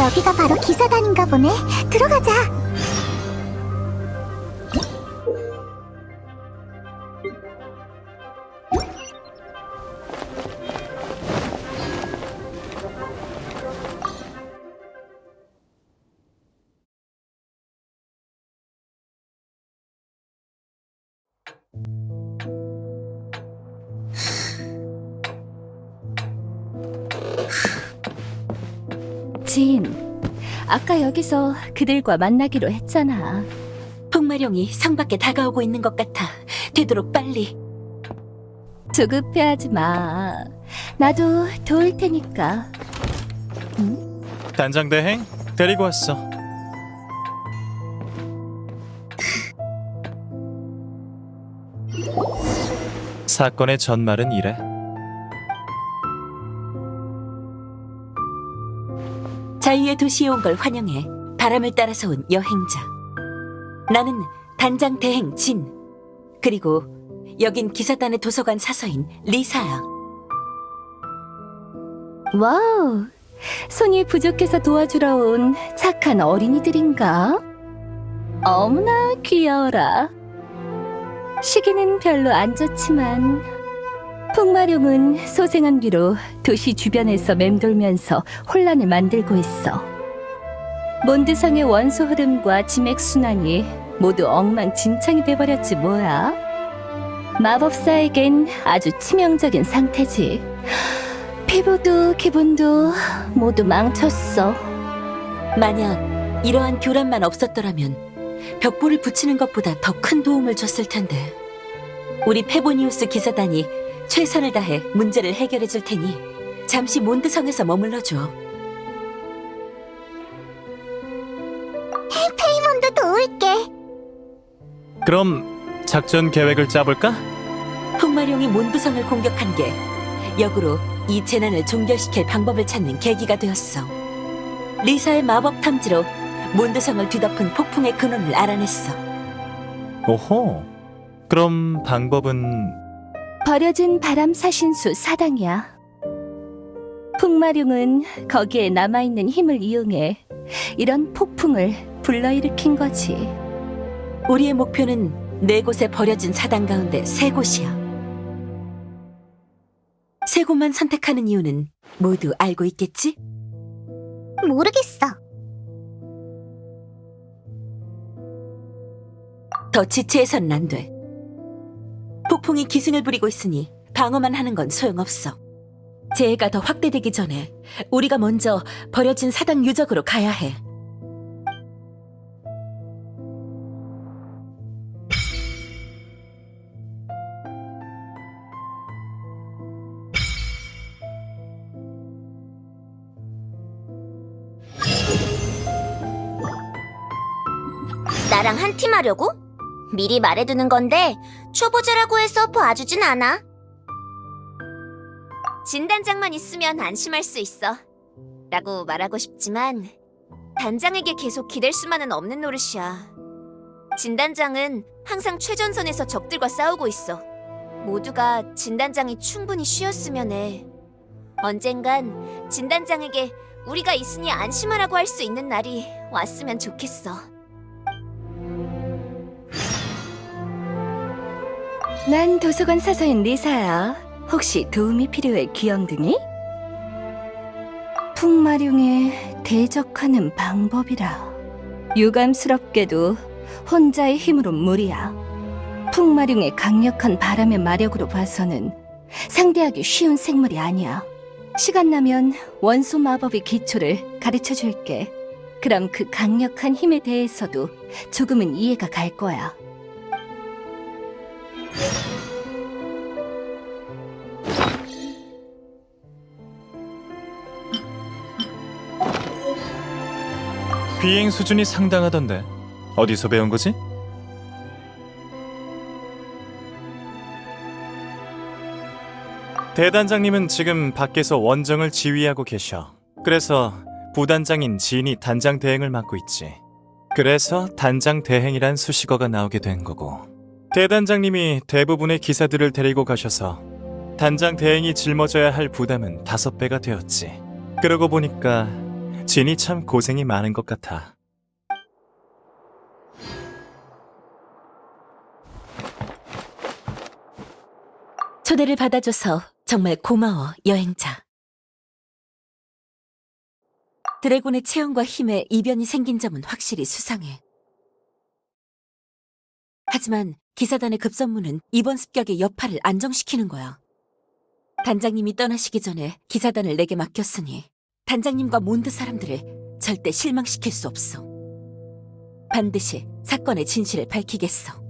여기가 바로 기사단인가 보네. 들어가자. 아까 여기서 그들과 만나기로 했잖아. 풍마룡이 성 밖에 다가오고 있는 것 같아. 되도록 빨리. 조급해하지 마. 나도 도울 테니까. 단장 대행 데리고 왔어. 사건의 전말은 이래. 자유의 도시에 온 걸 환영해. 바람을 따라서 온 여행자. 나는 단장 대행 진. 그리고 여긴 기사단의 도서관 사서인 리사야. 와우, 손이 부족해서 도와주러 온 착한 어린이들인가? 어머나 귀여워라. 시기는 별로 안 좋지만 풍마룡은 소생한 뒤로 도시 주변에서 맴돌면서 혼란을 만들고 있어. 몬드성의 원소 흐름과 지맥 순환이 모두 엉망진창이 돼버렸지 뭐야. 마법사에겐 아주 치명적인 상태지. 피부도 기분도 모두 망쳤어. 만약 이러한 교란만 없었더라면 벽보를 붙이는 것보다 더 큰 도움을 줬을 텐데. 우리 페보니우스 기사단이 최선을 다해 문제를 해결해 줄 테니 잠시 몬드성에서 머물러 줘. 페이몬도 도울게. 그럼 작전 계획을 짜볼까? 풍마룡이 몬드성을 공격한 게 역으로 이 재난을 종결시킬 방법을 찾는 계기가 되었어. 리사의 마법 탐지로 몬드성을 뒤덮은 폭풍의 근원을 알아냈어. 오호. 그럼 방법은 버려진 바람 사신수 사당이야. 풍마룡은 거기에 남아있는 힘을 이용해 이런 폭풍을 불러일으킨 거지. 우리의 목표는 네 곳에 버려진 사당 가운데 세 곳이야. 세 곳만 선택하는 이유는 모두 알고 있겠지? 모르겠어. 더 지체해서는 안 돼. 폭풍이 기승을 부리고 있으니 방어만 하는 건 소용없어. 재해가 더 확대되기 전에 우리가 먼저 버려진 사당 유적으로 가야 해. 나랑 한 팀 하려고? 미리 말해두는 건데 초보자라고 해서 봐주진 않아. 진단장만 있으면 안심할 수 있어. 라고 말하고 싶지만 단장에게 계속 기댈 수만은 없는 노릇이야. 진단장은 항상 최전선에서 적들과 싸우고 있어. 모두가 진단장이 충분히 쉬었으면 해. 언젠간 진단장에게 우리가 있으니 안심하라고 할 수 있는 날이 왔으면 좋겠어. 난 도서관 사서인 리사야. 혹시 도움이 필요해 귀염둥이? 풍마룡에 대적하는 방법이라. 유감스럽게도 혼자의 힘으로 무리야. 풍마룡의 강력한 바람의 마력으로 봐서는 상대하기 쉬운 생물이 아니야. 시간 나면 원소 마법의 기초를 가르쳐 줄게. 그럼 그 강력한 힘에 대해서도 조금은 이해가 갈 거야. 비행 수준이 상당하던데. 어디서 배운 거지? 대단장님은 지금 밖에서 원정을 지휘하고 계셔. 그래서 부단장인 진이 단장 대행을 맡고 있지. 그래서 단장 대행이란 수식어가 나오게 된 거고. 대단장님이 대부분의 기사들을 데리고 가셔서 단장 대행이 짊어져야 할 부담은 다섯 배가 되었지. 그러고 보니까 진이 참 고생이 많은 것 같아. 초대를 받아줘서 정말 고마워, 여행자. 드래곤의 체형과 힘에 이변이 생긴 점은 확실히 수상해. 하지만 기사단의 급선무는 이번 습격의 여파를 안정시키는 거야. 단장님이 떠나시기 전에 기사단을 내게 맡겼으니 단장님과 몬드 사람들을 절대 실망시킬 수 없어. 반드시 사건의 진실을 밝히겠어.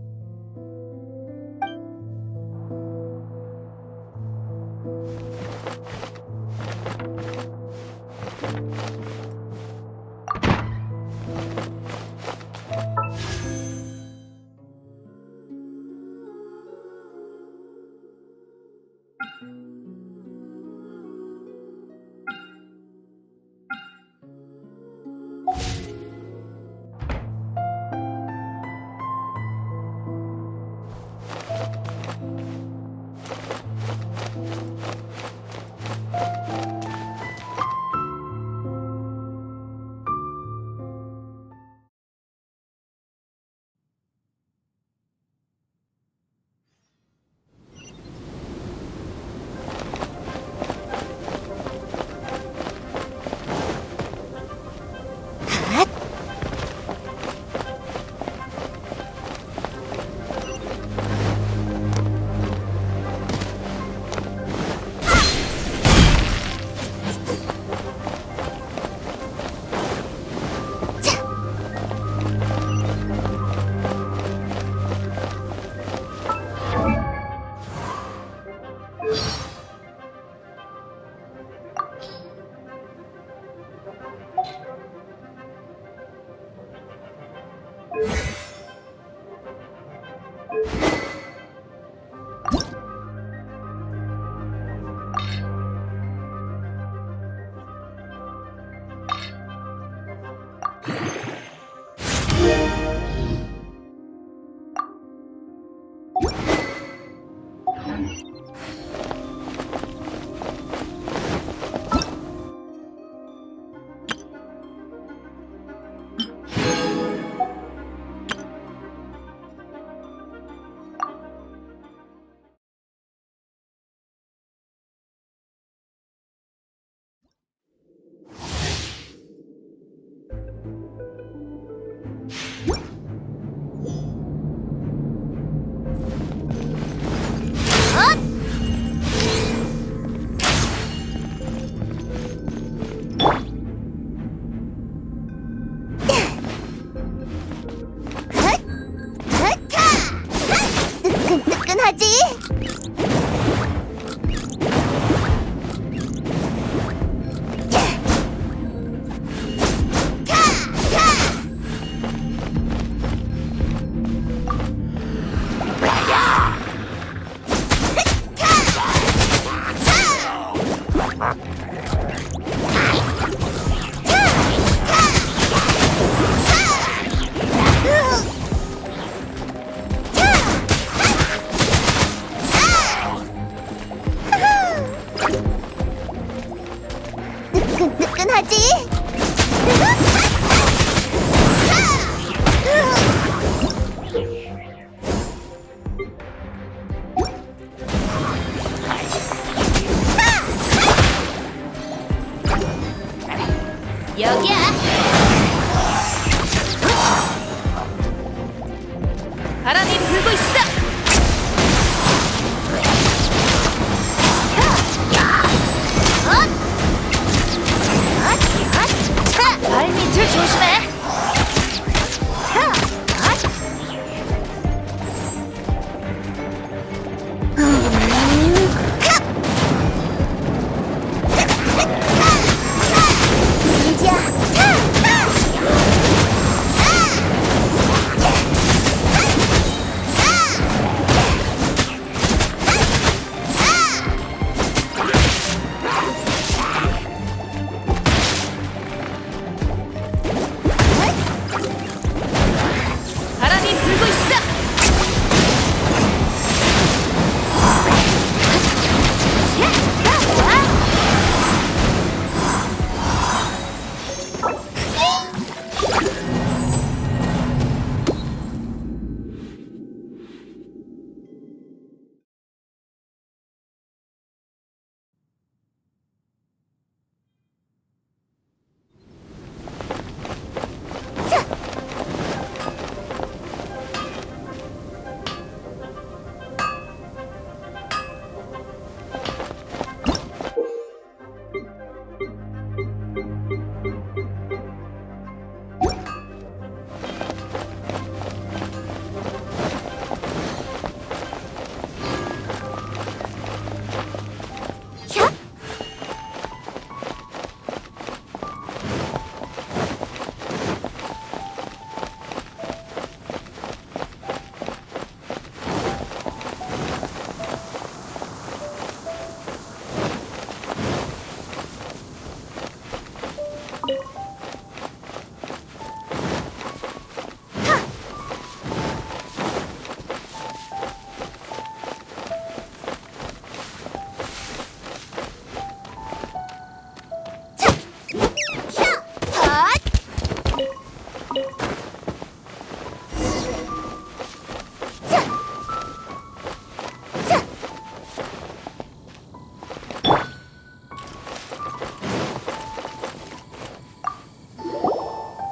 여기야.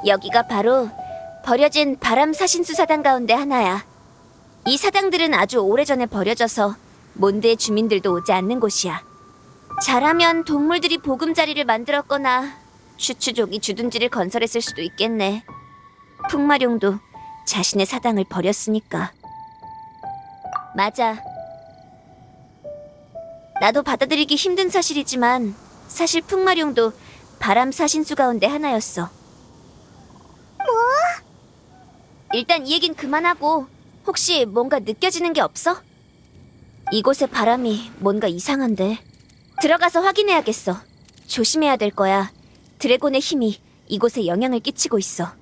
여기가 바로 버려진 바람 사신수 사당 가운데 하나야. 이 사당들은 아주 오래전에 버려져서 몬드의 주민들도 오지 않는 곳이야. 잘하면 동물들이 보금자리를 만들었거나 슈츠족이 주둔지를 건설했을 수도 있겠네. 풍마룡도 자신의 사당을 버렸으니까. 맞아. 나도 받아들이기 힘든 사실이지만 사실 풍마룡도 바람 사신수 가운데 하나였어. 뭐? 일단 이 얘긴 그만하고 혹시 뭔가 느껴지는 게 없어? 이곳의 바람이 뭔가 이상한데. 들어가서 확인해야겠어. 조심해야 될 거야. 드래곤의 힘이 이곳에 영향을 끼치고 있어.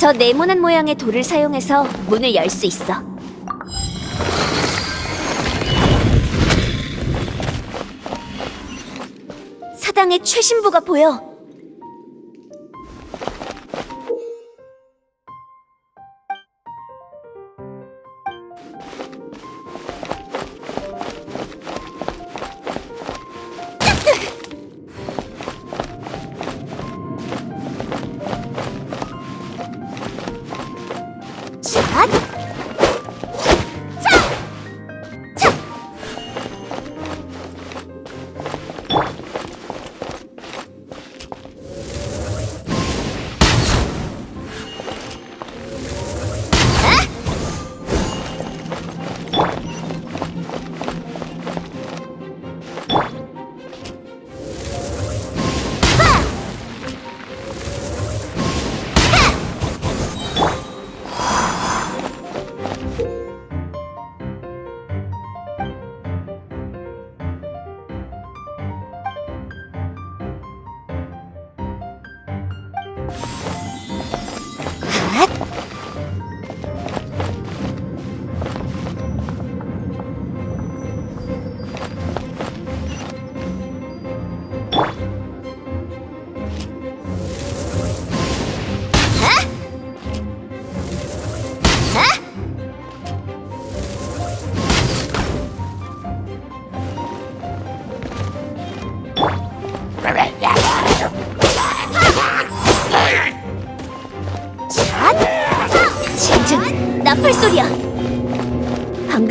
저 네모난 모양의 돌을 사용해서 문을 열 수 있어. 사당의 최신부가 보여.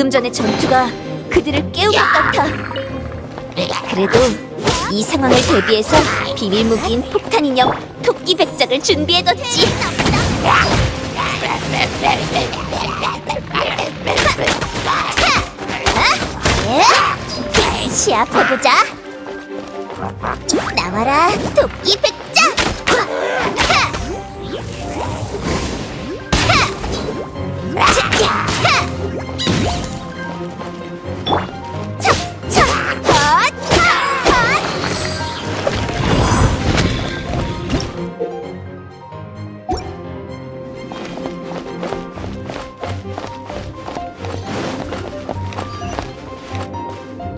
방금 전의 전투가 그들을 깨운 것 같아. 그래도 이 상황을 대비해서 비밀 무기인 폭탄 인형 토끼 백작을 준비해뒀지. 시합해보자. 나와라, 토끼 백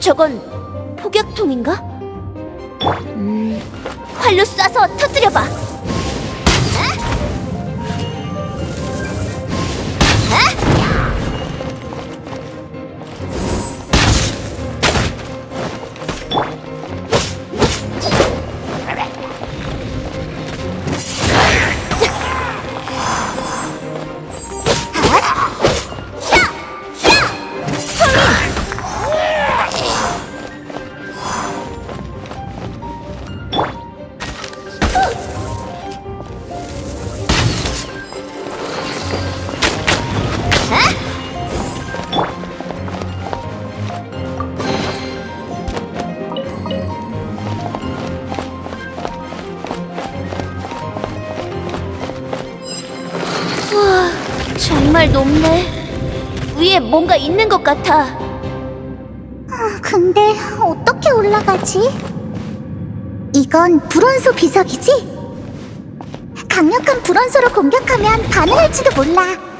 저건 폭약통인가? 음, 활로 쏴서 터뜨려봐. 높네. 위에 뭔가 있는 것 같아. 근데 어떻게 올라가지? 이건 불원소 비석이지? 강력한 불원소로 공격하면 반응할지도 몰라.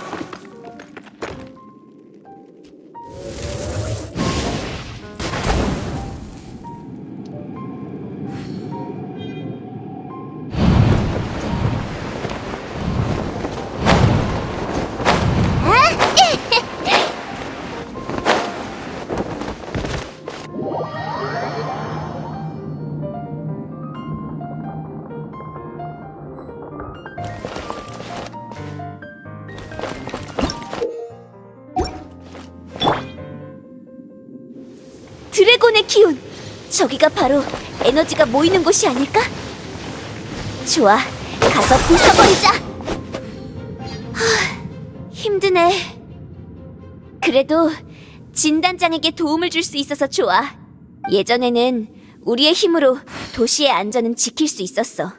드래곤의 기운! 저기가 바로 에너지가 모이는 곳이 아닐까? 좋아, 가서 부숴버리자! 하, 힘드네. 그래도 진단장에게 도움을 줄 수 있어서 좋아. 예전에는 우리의 힘으로 도시의 안전은 지킬 수 있었어.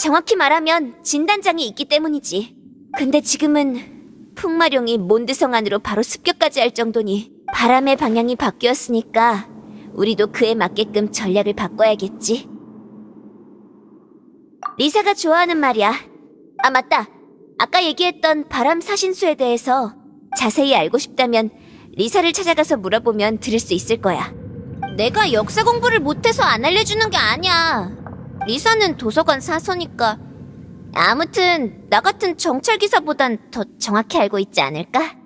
정확히 말하면 진단장이 있기 때문이지. 근데 지금은 풍마룡이 몬드성 안으로 바로 습격까지 할 정도니 바람의 방향이 바뀌었으니까 우리도 그에 맞게끔 전략을 바꿔야겠지. 리사가 좋아하는 말이야. 아, 맞다. 아까 얘기했던 바람 사신수에 대해서 자세히 알고 싶다면 리사를 찾아가서 물어보면 들을 수 있을 거야. 내가 역사 공부를 못해서 안 알려주는 게 아니야. 리사는 도서관 사서니까. 아무튼 나 같은 정찰 기사보단 더 정확히 알고 있지 않을까?